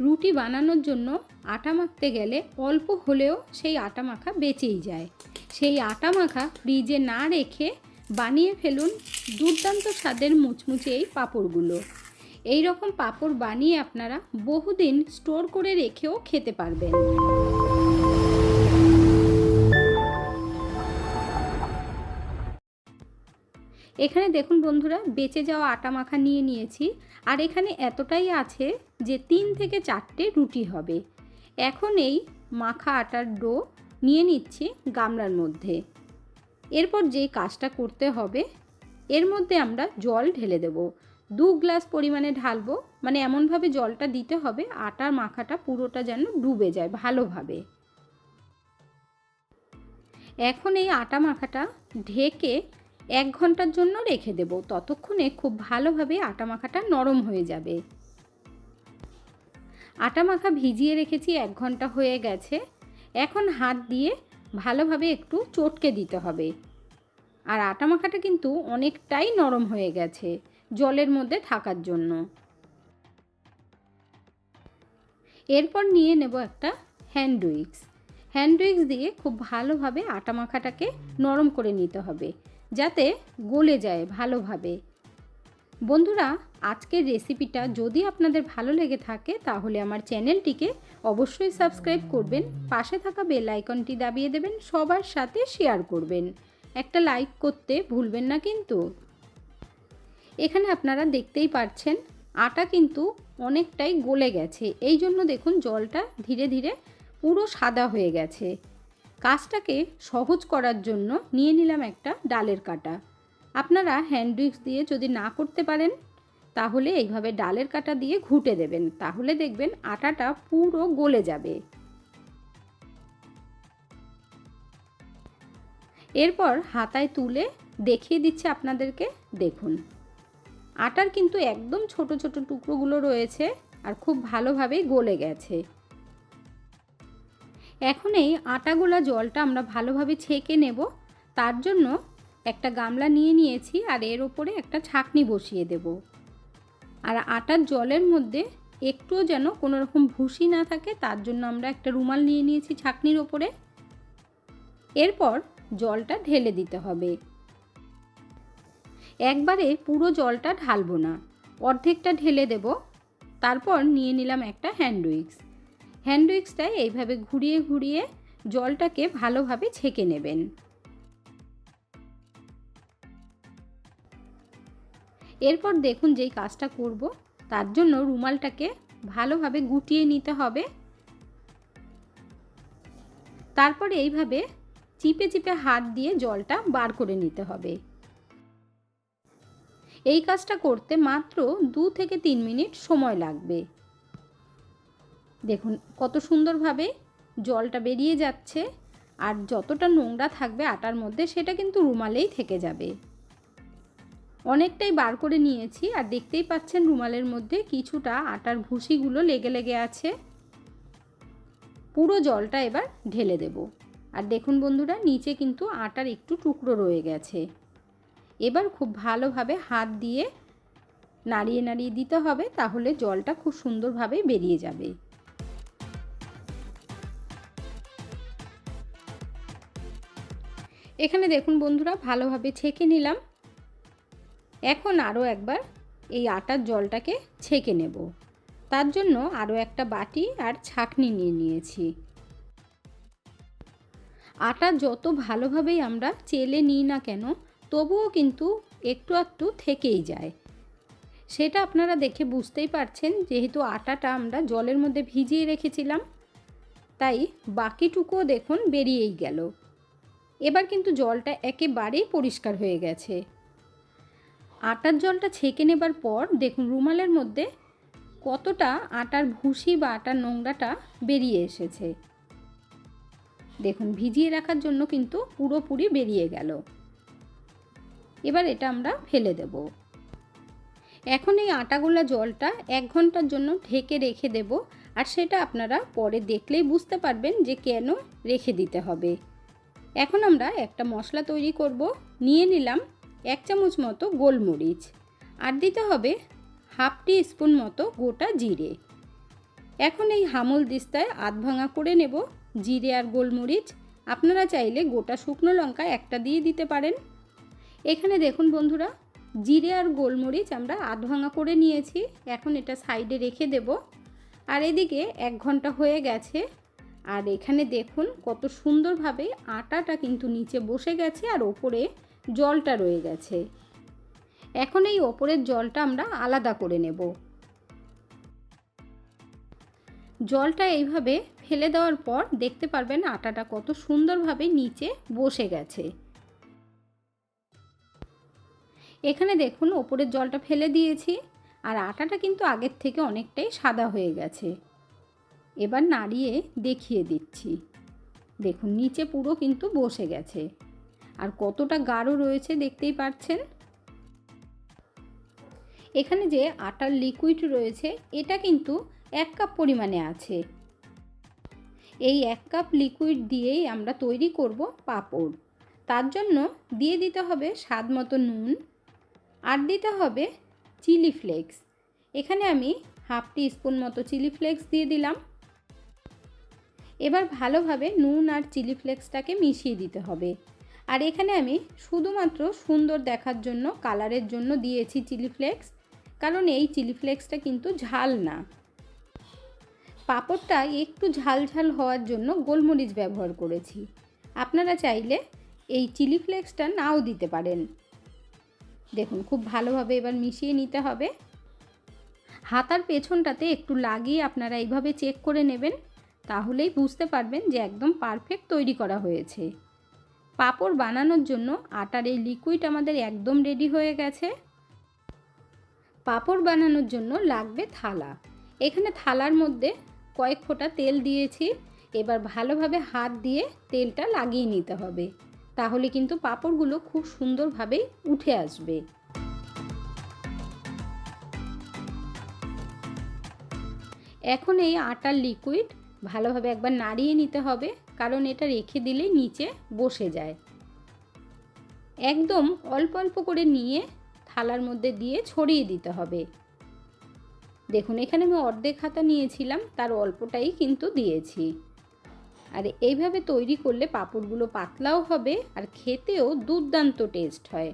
রুটি বানানোর জন্য আটা মাখতে গেলে অল্প হলেও সেই আটা মাখা বেঁচেই যায়। সেই আটা মাখা ফ্রিজে না রেখে বানিয়ে ফেলুন দুর্দান্ত স্বাদের মুচমুচে এই পাঁপড়গুলো। এই রকম পাঁপড় বানিয়ে আপনারা বহুদিন স্টোর করে রেখেও খেতে পারবেন। এখানে দেখুন বন্ধুরা, বেঁচে যাওয়া আটা মাখা নিয়ে নিয়েছি। আর এখানে এতটাই আছে যে তিন থেকে চারটে রুটি হবে। এখন এই মাখা আটার ডো নিয়ে নিচ্ছি গামলার মধ্যে। এরপর যেই কাজটা করতে হবে, এর মধ্যে আমরা জল ঢেলে দেব। দু গ্লাস পরিমাণে ঢালবো মানে এমনভাবে জলটা দিতে হবে, আটার মাখাটা পুরোটা যেন ডুবে যায় ভালোভাবে। এখন এই আটা মাখাটা ঢেকে এক ঘণ্টার জন্য রেখে দেব। ততক্ষণে খুব ভালোভাবে আটা মাখাটা নরম হয়ে যাবে। আটা মাখা ভিজিয়ে রেখেছি, এক ঘণ্টা হয়ে গেছে। এখন হাত দিয়ে ভালোভাবে একটু চটকে দিতে হবে। আর আটা মাখাটা কিন্তু অনেকটাই নরম হয়ে গেছে, জলের মধ্যে থাকার জন্য। এরপর নিয়ে নেব একটা হ্যান্ড উইক্স। হ্যান্ড উইক্স দিয়ে খুব ভালোভাবে আটা মাখাটাকে নরম করে নিতে হবে, যাতে গলে যায় ভালোভাবে। বন্ধুরা, আজকের রেসিপিটা যদি আপনাদের ভালো লেগে থাকে, তাহলে আমার চ্যানেলটিকে অবশ্যই সাবস্ক্রাইব করবেন, পাশে থাকা বেল আইকনটি দাবিয়ে দেবেন, সবার সাথে শেয়ার করবেন। একটা লাইক করতে ভুলবেন না কিন্তু। এখানে আপনারা দেখতেই পাচ্ছেন আটা কিন্তু অনেকটাই গলে গেছে এই জন্য দেখুন জলটা ধীরে ধীরে পুরো সাদা হয়ে গেছে। কাজটাকে সহজ করার জন্য নিয়ে নিলাম একটা ডালের কাটা। আপনারা হ্যান্ড উইক্স দিয়ে যদি না করতে পারেন, তাহলে এইভাবে ডালের কাটা দিয়ে ঘুটে দেবেন। তাহলে দেখবেন আটাটা পুরো গলে যাবে। এরপর হাতায় তুলে দেখিয়ে দিচ্ছে আপনাদেরকে। দেখুন, আটার কিন্তু একদম ছোট ছোট টুকরোগুলো রয়েছে আর খুব ভালোভাবেই গলে গেছে। এখন এই আটাগোলা জলটা আমরা ভালোভাবে ছেঁকে নেব। তার জন্য একটা গামলা নিয়ে নিয়েছি আর এর ওপরে একটা ছাকনি বসিয়ে দেব। আর আটার জলের মধ্যে একটুও যেন কোনো রকম ভুসি না থাকে, তার জন্য আমরা একটা রুমাল নিয়ে নিয়েছি ছাকনির ওপরে। এরপর জলটা ঢেলে দিতে হবে। একবারে পুরো জলটা ঢালবো না, অর্ধেকটা ঢেলে দেব। তারপর নিয়ে নিলাম একটা হ্যান্ড উইক্স। হ্যান্ড উইক্সটায় এইভাবে ঘুরিয়ে ঘুরিয়ে জলটাকে ভালোভাবে ছেঁকে নেবেন। এরপর দেখুন যেই কাজটা করব, তার জন্য রুমালটাকে ভালোভাবে গুটিয়ে নিতে হবে। তারপর এইভাবে চিপে চিপে হাত দিয়ে জলটা বার করে নিতে হবে। এই কাজটা করতে মাত্র দু থেকে তিন মিনিট সময় লাগবে। দেখুন, কত সুন্দরভাবে জলটা বেরিয়ে যাচ্ছে আর যতটা নোংরা থাকবে আটার মধ্যে সেটা কিন্তু রুমালেই থেকে যাবে। অনেকটাই বার করে নিয়েছি আর দেখতেই পাচ্ছেন রুমালের মধ্যে কিছুটা আটার ভুসিগুলো লেগে লেগে আছে। পুরো জলটা এবার ঢেলে দেব। আর দেখুন বন্ধুরা, নিচে কিন্তু আটার একটু টুকরো রয়ে গেছে। এবার খুব ভালোভাবে হাত দিয়ে নাড়িয়ে নাড়িয়ে দিতে হবে, তাহলে জলটা খুব সুন্দরভাবে বেরিয়ে যাবে। এখানে দেখুন বন্ধুরা, ভালোভাবে ছেঁকে নিলাম। এখন আরও একবার এই আটার জলটাকে ছেঁকে নেব। তার জন্য আরও একটা বাটি আর ছাকনি নিয়ে নিয়েছি। আটা যত ভালোভাবেই আমরা চেলে নিই না কেন, তবুও কিন্তু একটু একটু থেকেই যায়। সেটা আপনারা দেখে বুঝতেই পারছেন, যেহেতু আটাটা আমরা জলের মধ্যে ভিজিয়ে রেখেছিলাম, তাই বাকিটুকুও দেখুন বেরিয়েই গেল। এবার কিন্তু জলটা একেবারেই পরিষ্কার হয়ে গেছে। আটার জলটা ছেঁকে নেবার পর দেখুন রুমালের মধ্যে কতটা আটার ভুসি বা আটার নোংরাটা বেরিয়ে এসেছে। দেখুন, ভিজিয়ে রাখার জন্য কিন্তু পুরোপুরি বেরিয়ে গেল। এবার এটা আমরা ফেলে দেব। এখন এই আটাগোলা জলটা এক ঘণ্টার জন্য ঢেকে রেখে দেব আর সেটা আপনারা পরে দেখলেই বুঝতে পারবেন যে কেন রেখে দিতে হবে। এখন আমরা একটা মশলা তৈরি করব। নিয়ে নিলাম এক চামচ মতো গোলমরিচ। আর দিতে হবে হাফ টি স্পুন মতো গোটা জিরে। এখন এই হামল দিস্তায় আধ ভাঙা করে নেব জিরে আর গোলমরিচ। আপনারা চাইলে গোটা শুকনো লঙ্কা একটা দিয়ে দিতে পারেন। এখানে দেখুন বন্ধুরা, জিরে আর গোলমরিচ আমরা আধ ভাঙা করে নিয়েছি। এখন এটা সাইডে রেখে দেব। আর এদিকে এক ঘণ্টা হয়ে গেছে। আর এখানে দেখুন কত সুন্দরভাবে আটাটা কিন্তু নিচে বসে গেছে আর ওপরে জলটা রয়ে গেছে। এখন এই ওপরের জলটা আমরা আলাদা করে নেব। জলটা এইভাবে ফেলে দেওয়ার পর দেখতে পারবেন আটাটা কত সুন্দরভাবে নিচে বসে গেছে। এখানে দেখুন ওপরের জলটা ফেলে দিয়েছি আর আটাটা কিন্তু আগের থেকে অনেকটাই সাদা হয়ে গেছে। এবার নাড়িয়ে দেখিয়ে দিচ্ছি। দেখুন, নিচে পুরো কিন্তু বসে গেছে। আর কতটা গাঢ় রয়েছে দেখতেই পাচ্ছেন? এখানে যে আটার লিকুইড রয়েছে, এটা কিন্তু এক কাপ পরিমাণে আছে। এই এক কাপ লিকুইড দিয়েই আমরা তৈরি করব পাঁপড়। তার জন্য দিয়ে দিতে হবে স্বাদ মতো নুন আর দিতে হবে চিলি ফ্লেক্স। এখানে আমি হাফ টি স্পুন মতো চিলি ফ্লেক্স দিয়ে দিলাম। এবার ভালোভাবে নুন আর চিলি ফ্লেক্সটাকে মিশিয়ে দিতে হবে। আর এখানে আমি শুধুমাত্র সুন্দর দেখার জন্য, কালারের জন্য দিয়েছি চিলি ফ্লেক্স, কারণ এই চিলি ফ্লেক্সটা কিন্তু ঝাল না। পাঁপড়টা একটু ঝাল ঝাল হওয়ার জন্য গোলমরিচ ব্যবহার করেছি। আপনারা চাইলে এই চিলি ফ্লেক্সটা নাও দিতে পারেন। দেখুন, খুব ভালোভাবে এবার মিশিয়ে নিতে হবে। হাতার পেছনটাতে একটু লাগিয়ে আপনারা এইভাবে চেক করে নেবেন। তাহলেই বুঝতে পারবেন যে একদম পারফেক্ট তৈরি করা হয়েছে। পাপড় বানানোর জন্য আটার এই লিকুইড আমাদের একদম রেডি হয়ে গেছে। পাপড় বানানোর জন্য লাগবে থালা। এখানে থালার মধ্যে কয়েক ফোঁটা তেল দিয়েছি। এবার ভালোভাবে হাত দিয়ে তেলটা লাগিয়ে নিতে হবে। তাহলে কিন্তু পাপড়গুলো খুব সুন্দরভাবেই উঠে আসবে। এখন এই আটার লিকুইড ভালোভাবে একবার নাড়িয়ে নিতে হবে, কারণ এটা রেখে দিলে নিচে বসে যায়। একদম অল্প অল্প করে নিয়ে থালার মধ্যে দিয়ে ছড়িয়ে দিতে হবে। দেখুন, এখানে আমি অর্ধেক হাতা নিয়েছিলাম, তার অল্পটাই কিন্তু দিয়েছি। আর এইভাবে তৈরি করলে পাঁপড়গুলো পাতলাও হবে আর খেতেও দুর্দান্ত টেস্ট হয়।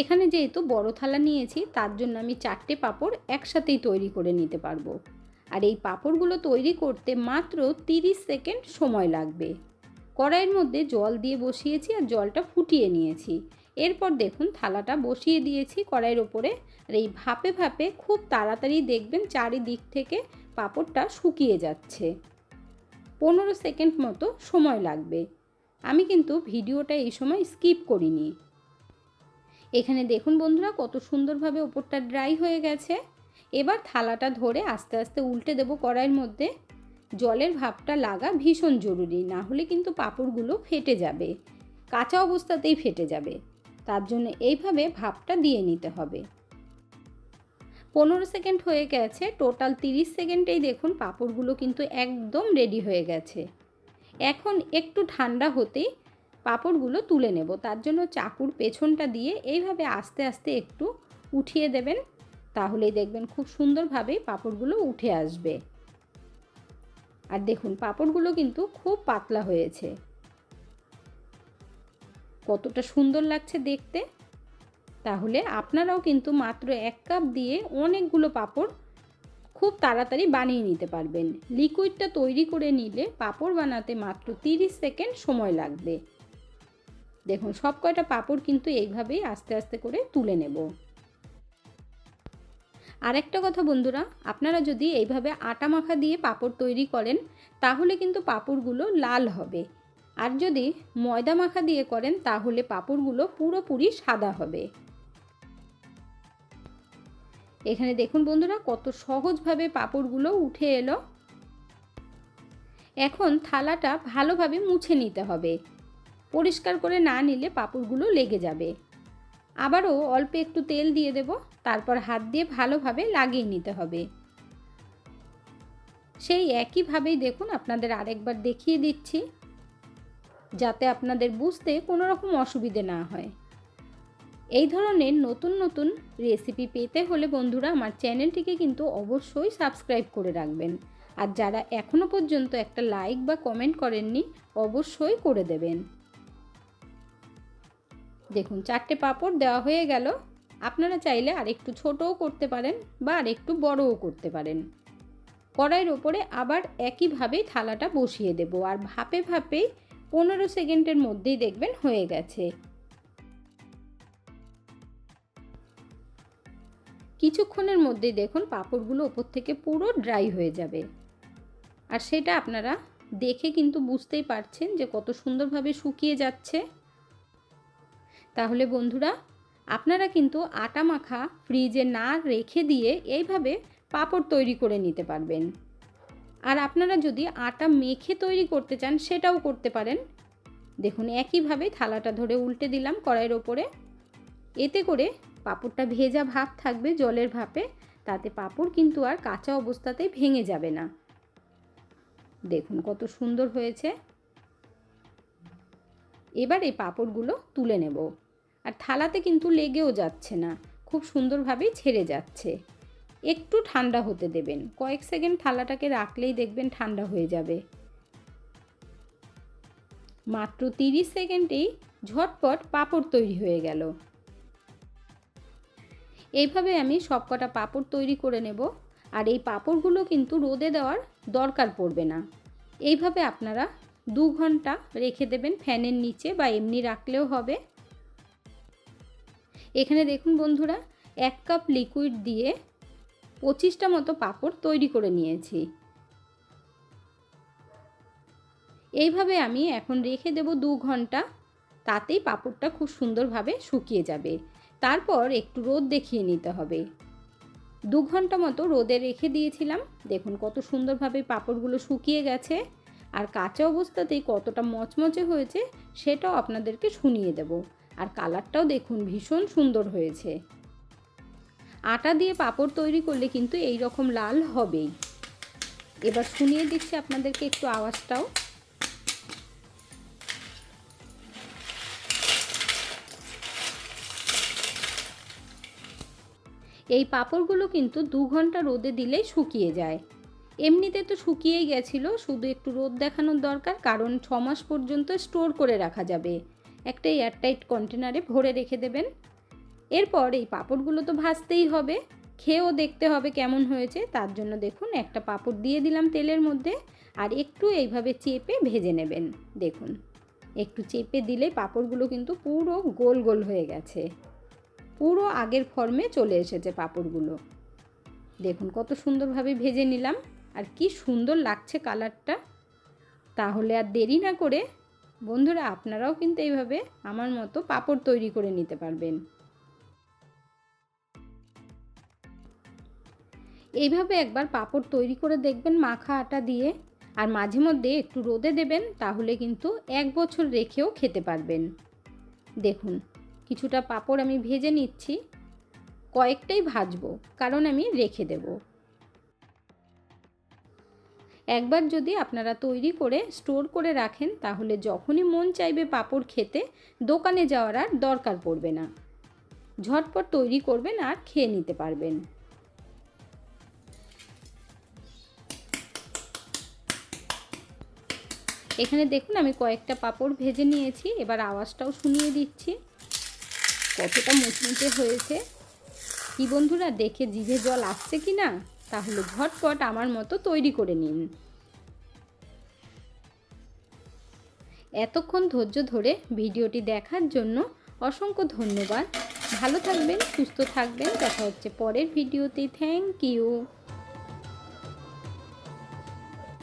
এখানে যেহেতু বড় থালা নিয়েছি, তার জন্য আমি চারটে পাঁপড় একসাথেই তৈরি করে নিতে পারব। আর এই পাঁপড়গুলো তৈরি করতে মাত্র 30 সেকেন্ড সময় লাগবে। কড়াইয়ের মধ্যে জল দিয়ে বসিয়েছি আর জলটা ফুটিয়ে নিয়েছি। এরপর দেখুন থালাটা বসিয়ে দিয়েছি কড়াইয়ের ওপরে। আর এই ভাপে ভাপে খুব তাড়াতাড়ি দেখবেন চারিদিক থেকে পাঁপড়টা শুকিয়ে যাচ্ছে। পনেরো সেকেন্ড মতো সময় লাগবে। আমি কিন্তু ভিডিওটা এই সময় স্কিপ করিনি। এখানে দেখুন বন্ধুরা কত সুন্দরভাবে ওপরটা ড্রাই হয়ে গেছে। এবার থালাটা ধরে আস্তে আস্তে উল্টে দেবো কড়াইয়ের মধ্যে। জলের ভাপটা লাগা ভীষণ জরুরি, না হলে কিন্তু পাঁপড়গুলো ফেটে যাবে, কাঁচা অবস্থাতেই ফেটে যাবে। তার জন্য এইভাবে ভাপটা দিয়ে নিতে হবে। পনেরো সেকেন্ড হয়ে গেছে, টোটাল তিরিশ সেকেন্ডেই দেখুন পাঁপড়গুলো কিন্তু একদম রেডি হয়ে গেছে। এখন একটু ঠান্ডা হতেই পাঁপড়গুলো তুলে নেব। তার জন্য চাকুর পেছনটা দিয়ে এইভাবে আস্তে আস্তে একটু উঠিয়ে দেবেন। তাহলেই দেখবেন খুব সুন্দরভাবে পাঁপড়গুলো উঠে আসবে। আর দেখুন, পাঁপড়গুলো কিন্তু খুব পাতলা হয়েছে। কতটা সুন্দর লাগছে দেখতে। তাহলে আপনারাও কিন্তু মাত্র এক কাপ দিয়ে অনেকগুলো পাঁপড় খুব তাড়াতাড়ি বানিয়ে নিতে পারবেন। লিকুইডটা তৈরি করে নিলে পাঁপড় বানাতে মাত্র 30 সেকেন্ড সময় লাগবে। দেখুন সব কয়টা পাঁপড় কিন্তু এইভাবেই আস্তে আস্তে করে তুলে নেব। আরেকটা কথা বন্ধুরা, আপনারা যদি এইভাবে আটা মাখা দিয়ে পাপড় তৈরি করেন, তাহলে কিন্তু পাপড়গুলো লাল হবে। আর যদি ময়দা মাখা দিয়ে করেন, তাহলে পাপড়গুলো পুরোপুরি সাদা হবে। এখানে দেখুন বন্ধুরা, কত সহজভাবে পাপড়গুলো উঠে এলো। এখন থালাটা ভালোভাবে মুছে নিতে হবে। পরিষ্কার করে না নিলে পাপড়গুলো লেগে যাবে। আবারও অল্প একটু তেল দিয়ে দেব, তারপর হাত দিয়ে ভালোভাবে লাগিয়ে নিতে হবে। সেই একইভাবেই দেখুন আপনাদের আরেকবার দেখিয়ে দিচ্ছি, যাতে আপনাদের বুঝতে কোনো রকম অসুবিধে না হয়। এই ধরনের নতুন নতুন রেসিপি পেতে হলে বন্ধুরা আমার চ্যানেলটিকে কিন্তু অবশ্যই সাবস্ক্রাইব করে রাখবেন। আর যারা এখনও পর্যন্ত একটা লাইক বা কমেন্ট করেননি, অবশ্যই করে দেবেন। দেখুন, চারটে পাঁপড় দেওয়া হয়ে গেল। আপনারা চাইলে আর একটু ছোটও করতে পারেন বা আর একটু বড়ও করতে পারেন। কড়াইয়ের ওপরে আবার একইভাবেই থালাটা বসিয়ে দেব আর ভাপে ভাপেই পনেরো সেকেন্ডের মধ্যেই দেখবেন হয়ে গেছে। কিছুক্ষণের মধ্যেই দেখুন পাঁপড়গুলো ওপর থেকে পুরো ড্রাই হয়ে যাবে। আর সেটা আপনারা দেখে কিন্তু বুঝতেই পারছেন যে কত সুন্দরভাবে শুকিয়ে যাচ্ছে। তাহলে বন্ধুরা, আপনারা কিন্তু আটা মাখা ফ্রিজে না রেখে দিয়ে এইভাবে পাঁপড় তৈরি করে নিতে পারবেন। আর আপনারা যদি আটা মেখে তৈরি করতে চান, সেটাও করতে পারেন। দেখুন, একইভাবে থালাটা ধরে উল্টে দিলাম কড়াইয়ের ওপরে। এতে করে পাঁপড়টা ভেজা ভাব থাকবে জলের ভাপে, তাতে পাঁপড় কিন্তু আর কাঁচা অবস্থাতেই ভেঙে যাবে না। দেখুন, কত সুন্দর হয়েছে। এবার এই পাঁপড়গুলো তুলে নেব। আর থালাতে কিন্তু লেগেও যাচ্ছে না, খুব সুন্দরভাবেই ছেড়ে যাচ্ছে। একটু ঠান্ডা হতে দেবেন, কয়েক সেকেন্ড থালাটাকে রাখলেই দেখবেন ঠান্ডা হয়ে যাবে। মাত্র তিরিশ সেকেন্ডেই ঝটপট পাপড় তৈরি হয়ে গেল। এইভাবে আমি সবকটা পাপড় তৈরি করে নেব, আর এই পাপড়গুলো কিন্তু রোদে দেওয়ার দরকার পড়বে না। এইভাবে আপনারা দু ঘণ্টা রেখে দেবেন ফ্যানের নিচে বা এমনি রাখলেও হবে। এখানে দেখুন বন্ধুরা, এক কাপ লিকুইড দিয়ে পঁচিশটা মতো পাপড় তৈরি করে নিয়েছি। এইভাবে আমি এখন রেখে দেব দু ঘণ্টা, তাতেই পাপড়টা খুব সুন্দরভাবে শুকিয়ে যাবে। তারপর একটু রোদ দেখিয়ে নিতে হবে। দু ঘণ্টা মতো রোদে রেখে দিয়েছিলাম। দেখুন কত সুন্দরভাবে পাপড়গুলো শুকিয়ে গেছে। আর কাঁচা অবস্থাতেই কতটা মচমচে হয়েছে, সেটাও আপনাদেরকে শুনিয়ে দেব। আর কালারটাও দেখুন ভীষণ সুন্দর হয়েছে। আটা দিয়ে পাপড় তৈরি করলে কিন্তু এই রকম লাল হবেই। এবার শুনিয়ে দিচ্ছি আপনাদেরকে একটু আওয়াজটাও। এই পাপড়গুলো কিন্তু দু ঘণ্টা রোদে দিলেই শুকিয়ে যায়। এমনিতে তো শুকিয়েই গেছিল, শুধু একটু রোদ দেখানোর দরকার, কারণ ছ মাস পর্যন্ত স্টোর করে রাখা যাবে। একটা এয়ারটাইট কন্টেনারে ভরে রেখে দেবেন। এরপর এই পাঁপড়গুলো তো ভাজতেই হবে। খেয়েও দেখতে হবে কেমন হয়েছে। তার জন্য দেখুন, একটা পাঁপড় দিয়ে দিলাম তেলের মধ্যে আর একটু এইভাবে চেপে ভেজে নেবেন। দেখুন, একটু চেপে দিলে পাঁপড়গুলো কিন্তু পুরো গোল গোল হয়ে গেছে। পুরো আগের ফর্মে চলে এসেছে পাঁপড়গুলো। দেখুন, কত সুন্দরভাবে ভেজে নিলাম। আর কি সুন্দর লাগছে কালারটা তাহলে আর দেরি না করে বন্ধুরা, আপনারাও কিন্তু এইভাবে আমার মতো পাপড় তৈরি করে নিতে পারবেন। এইভাবে একবার পাপড় তৈরি করে দেখবেন মাখা আটা দিয়ে, আর মাঝে মধ্যে একটু রোদে দেবেন, তাহলে কিন্তু এক বছর রেখেও খেতে পারবেন। দেখুন, কিছুটা পাপড় আমি ভেজে নিচ্ছি, কয়েকটাই ভাজবো, কারণ আমি রেখে দেব। একবার যদি আপনারা তৈরি করে স্টোর করে রাখেন, তাহলে যখনই মন চাইবে পাঁপড় খেতে, দোকানে যাওয়ার আর দরকার পড়বে না। ঝটপট তৈরি করবেন আর খেয়ে নিতে পারবেন। এখানে দেখুন, আমি কয়েকটা পাপড় ভেজে নিয়েছি, এবার আওয়াজটাও শুনিয়ে দিচ্ছি। কতটা মুচমুচে হয়েছে। কি বন্ধুরা, দেখে জিভে জল আসছে কি না তাহলে ঝটপট আমার মতো তৈরি করে নিন। এতক্ষণ ধৈর্য ধরে ভিডিওটি দেখার জন্য অসংখ্য ধন্যবাদ। ভালো থাকবেন, সুস্থ থাকবেন। দেখা হচ্ছে পরের ভিডিওতে। Thank you.